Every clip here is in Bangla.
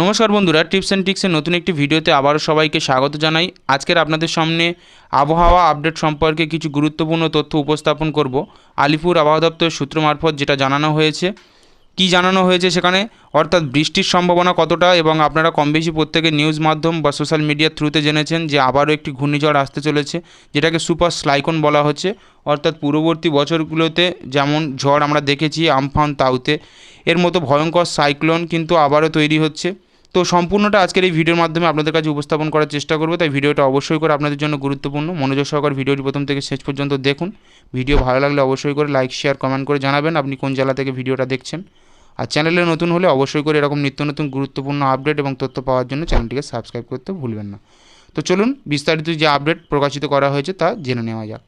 নমস্কার বন্ধুরা, টিপস অ্যান্ড টিক্সের নতুন একটি ভিডিওতে আবারও সবাইকে স্বাগত জানাই। আজকের আপনাদের সামনে আবহাওয়া আপডেট সম্পর্কে কিছু গুরুত্বপূর্ণ তথ্য উপস্থাপন করব। আলিপুর আবহাওয়া দপ্তরের সূত্র মারফত যেটা জানানো হয়েছে, কি জানানো হয়েছে সেখানে, অর্থাৎ বৃষ্টির সম্ভাবনা কতটা এবং আপনারা কম বেশি প্রত্যেকে নিউজ মাধ্যম বা সোশ্যাল মিডিয়ার থ্রুতে জেনেছেন যে আবারও একটি ঘূর্ণিঝড় আসতে চলেছে, যেটাকে সুপার স্লাইকন বলা হচ্ছে। অর্থাৎ পূর্ববর্তী বছরগুলোতে যেমন ঝড় আমরা দেখেছি আমফান তাউতে এর মতো ভয়ঙ্কর সাইক্লোন কিন্তু আবারও তৈরি হচ্ছে। তো সম্পূর্ণটা আজকের এই ভিডিওর মাধ্যমে আপনাদের কাছে উপস্থাপন করার চেষ্টা করব, তাই ভিডিওটা অবশ্যই করে আপনাদের জন্য গুরুত্বপূর্ণ। মনোযোগ সহকার ভিডিওটি প্রথম থেকে শেষ পর্যন্ত দেখুন। ভিডিও ভালো লাগলে অবশ্যই করে লাইক, শেয়ার, কমেন্ট করে জানাবেন আপনি কোন জেলা থেকে ভিডিওটা দেখছেন। আর চ্যানেলে নতুন হলে অবশ্যই করে এরকম নিত্য নতুন গুরুত্বপূর্ণ আপডেট এবং তথ্য পাওয়ার জন্য চ্যানেলটিকে সাবস্ক্রাইব করতে ভুলবেন না। তো চলুন, বিস্তারিত যে আপডেট প্রকাশিত করা হয়েছে তা জেনে নেওয়া যাক।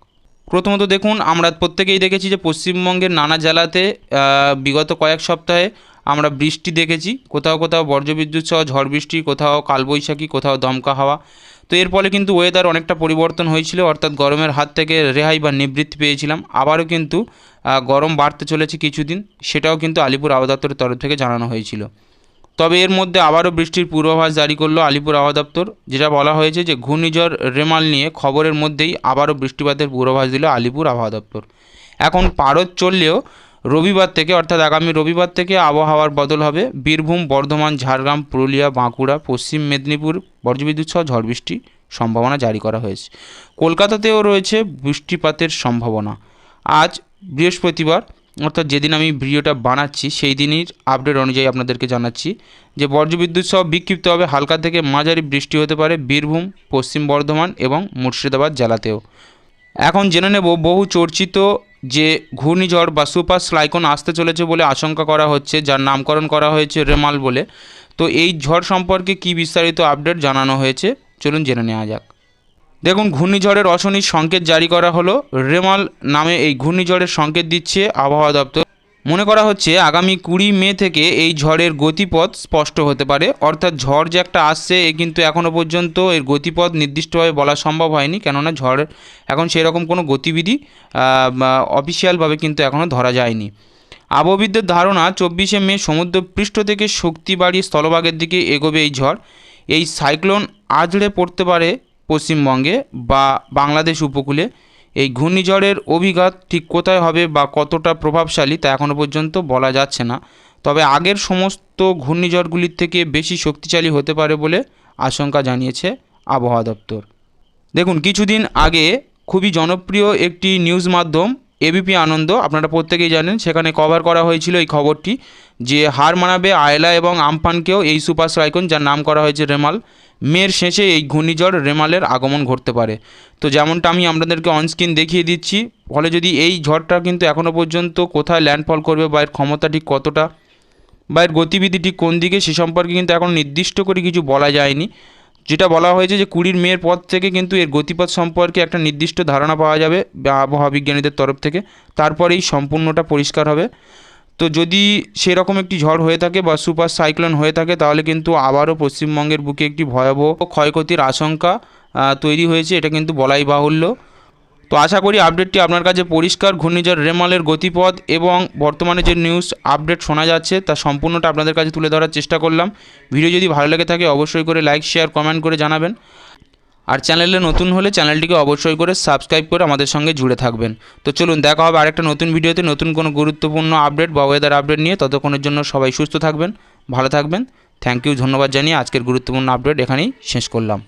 প্রথমত দেখুন, আমরা প্রত্যেকেই দেখেছি যে পশ্চিমবঙ্গের নানা জেলাতে বিগত কয়েক সপ্তাহে আমরা বৃষ্টি দেখেছি, কোথাও কোথাও বজ্রবিদ্যুৎ সহ ঝড় বৃষ্টি, কোথাও কালবৈশাখী, কোথাও দমকা হাওয়া। তো এর ফলে কিন্তু ওয়েদার অনেকটা পরিবর্তন হয়েছিল, অর্থাৎ গরমের হাত থেকে রেহাই বা নিবৃত্তি পেয়েছিলাম। আবারও কিন্তু গরম বাড়তে চলেছে কিছুদিন, সেটাও কিন্তু আলিপুর আবহাওয়া দপ্তরের তরফ থেকে জানানো হয়েছিল। তবে এর মধ্যে আবারও বৃষ্টির পূর্বাভাস জারি করল আলিপুর আবহাওয়া দপ্তর, যেটা বলা হয়েছে যে ঘূর্ণিঝড় রেমাল নিয়ে খবরের মধ্যেই আবারও বৃষ্টিপাতের পূর্বাভাস দিল আলিপুর আবহাওয়া দপ্তর। এখন পারদ চললেও রবিবার থেকে, অর্থাৎ আগামী রবিবার থেকে আবহাওয়ার বদল হবে। বীরভূম, বর্ধমান, ঝাড়গ্রাম, পুরুলিয়া, বাঁকুড়া, পশ্চিম মেদিনীপুর, বজ্রবিদ্যুৎ সহ ঝড় বৃষ্টি সম্ভাবনা জারি করা হয়েছে। কলকাতাতেও রয়েছে বৃষ্টিপাতের সম্ভাবনা। আজ বৃহস্পতিবার, অর্থাৎ যেদিন আমি ভিডিওটা বানাচ্ছি, সেই দিনই আপডেট অনুযায়ী আপনাদেরকে জানাচ্ছি যে বজ্রবিদ্যুৎ সহ বিক্ষিপ্তভাবে হালকা থেকে মাঝারি বৃষ্টি হতে পারে বীরভূম, পশ্চিম বর্ধমান এবং মুর্শিদাবাদ জেলাতেও। এখন জেনে নেব বহু চর্চিত যে ঘূর্ণিঝড় বা সুপার স্লাইকন আসতে চলেছে বলে আশঙ্কা করা হচ্ছে, যার নামকরণ করা হয়েছে রেমাল বলে। তো এই ঝড় সম্পর্কে কি বিস্তারিত আপডেট জানানো হয়েছে, চলুন জেনে নেওয়া যাক। দেখুন, ঘূর্ণিঝড়ের অশনির সংকেত জারি করা হলো। রেমাল নামে এই ঘূর্ণিঝড়ের সংকেত দিচ্ছে আবহাওয়া দপ্তর। মনে করা হচ্ছে আগামী কুড়ি মে থেকে এই ঝড়ের গতিপথ স্পষ্ট হতে পারে। অর্থাৎ ঝড় যে একটা আসছে, এ কিন্তু এখনও পর্যন্ত এর গতিপথ নির্দিষ্টভাবে বলা সম্ভব হয়নি। কেননা ঝড়ের এখন সেরকম কোনো গতিবিধি অফিসিয়ালভাবে কিন্তু এখনও ধরা যায়নি। আবহবিদদের ধারণা, চব্বিশে মে সমুদ্রপৃষ্ঠ থেকে শক্তি বাড়িয়ে স্থলভাগের দিকে এগোবে এই ঝড়। এই সাইক্লোন আজড়ে পড়তে পারে পশ্চিমবঙ্গে বা বাংলাদেশ উপকূলে। এই ঘূর্ণিঝড়ের অভিঘাত ঠিক কোথায় হবে বা কতটা প্রভাবশালী তা এখনও পর্যন্ত বলা যাচ্ছে না। তবে আগের সমস্ত ঘূর্ণিঝড়গুলির থেকে বেশি শক্তিশালী হতে পারে বলে আশঙ্কা জানিয়েছে আবহাওয়া দপ্তর। দেখুন, কিছুদিন আগে খুবই জনপ্রিয় একটি নিউজ মাধ্যম এবিপি আনন্দ, আপনারা প্রত্যেকেই জানেন, সেখানে কভার করা হয়েছিল এই খবরটি যে হার মানাবে আয়লা এবং আমফানকেও এই সুপার সাইক্লোন যার নাম করা হয়েছে রেমাল মের শেষে এই ঘূর্ণিঝড় রেমালের আগমন ঘটতে পারে। তো যেমনটা আমি আপনাদেরকে অনস্ক্রিন দেখিয়ে দিচ্ছি, ফলে যদি এই ঝড়টা কিন্তু এখনও পর্যন্ত কোথায় ল্যান্ডফল করবে বা এর ক্ষমতা ঠিক কতটা বা এর গতিবিধি ঠিক কোন দিকে, সে সম্পর্কে কিন্তু এখন নির্দিষ্ট করে কিছু বলা যায়নি। যেটা বলা হয়েছে যে কুড়ির মেয়ের পর থেকে কিন্তু এর গতিপথ সম্পর্কে একটা নির্দিষ্ট ধারণা পাওয়া যাবে আবহাওয়া বিজ্ঞানীদের তরফ থেকে। তারপরেই সম্পূর্ণটা পরিষ্কার হবে। তো যদি সেরকম একটি ঝড় হয়ে থাকে বা সুপার সাইক্লোন হয়ে থাকে, তাহলে কিন্তু আবারও পশ্চিমবঙ্গের বুকে একটি ভয়াবহ ক্ষয়ক্ষতির আশঙ্কা তৈরি হয়েছে। এটা কিন্তু বলাই বাহুল্য। তো আশা করি আপডেটটি আপনার কাছে পরিষ্কার। ঘূর্ণিঝড় রেমালের গতিপথ এবং বর্তমানে যে নিউজ আপডেট শোনা যাচ্ছে, তা সম্পূর্ণটা আপনাদের কাছে তুলে ধরার চেষ্টা করলাম। ভিডিও যদি ভালো লেগে থাকে, অবশ্যই করে লাইক, শেয়ার, কমেন্ট করে জানাবেন। আর চ্যানেলে নতুন হলে চ্যানেলটিকে অবশ্যই করে সাবস্ক্রাইব করে আমাদের সঙ্গে জুড়ে থাকবেন। তো চলুন, দেখা হবে আরেকটা নতুন ভিডিওতে নতুন কোনো গুরুত্বপূর্ণ আপডেট বা ওয়েদার আপডেট নিয়ে। ততক্ষণের জন্য সবাই সুস্থ থাকবেন, ভালো থাকবেন। থ্যাংক ইউ ধন্যবাদ জানিয়ে আজকের গুরুত্বপূর্ণ আপডেট এখানেই শেষ করলাম।